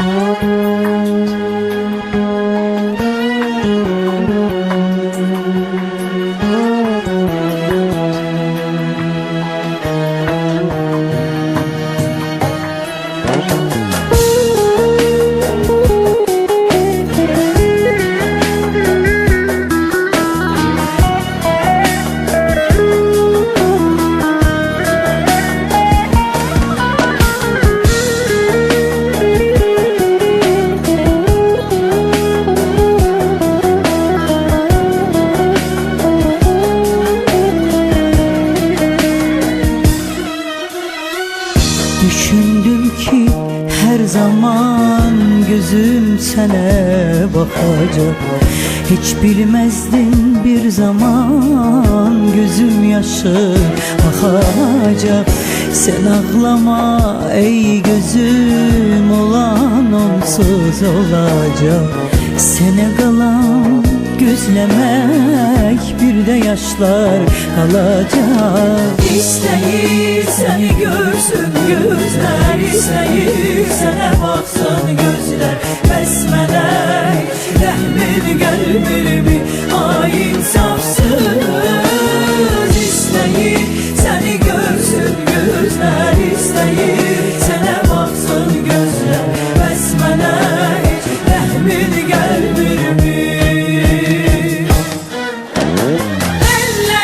Música her zaman gözüm sene bakacak. Hiç bilmezdin bir zaman gözüm yaşı akacak Sen ağlama ey gözüm olan onsuz olacak. Sene kalan gözlemek bir de yaşlar kalacak. İsteyir seni görsün gözler İsteyir sana baksın gözler. Besmele Rahmin gelmir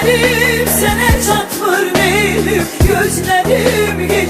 Ellerim sene çatmır neylim Gözlerim gece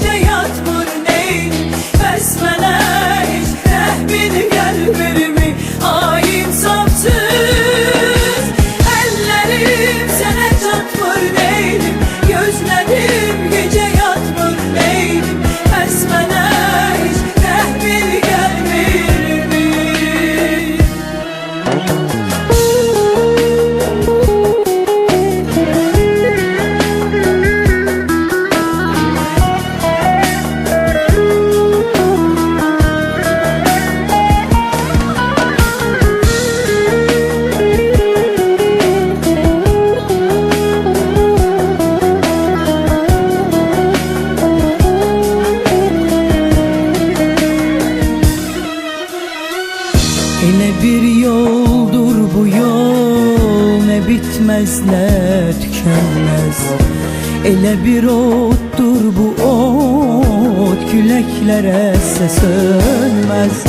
yol ne bitmez ne tükenmez Ele bir ottur bu ot küleklere ses sönmez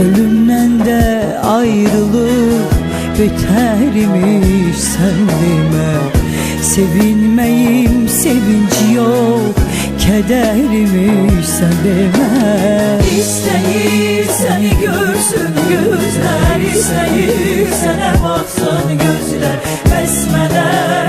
Ölümden de ayrılık betermiş sendime Sevinmeyim sevinç yok kedermiş sendime İsteyir seni görsün gözler İsteyir sana baksın gözler Besmele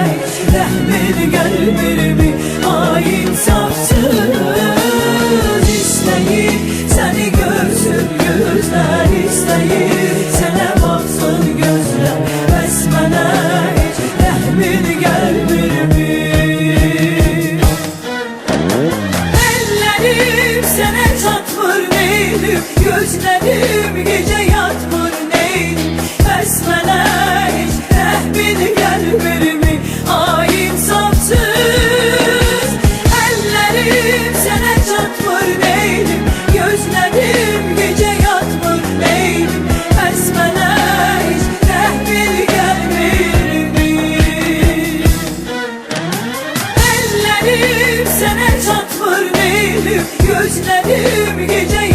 Gözlerim gece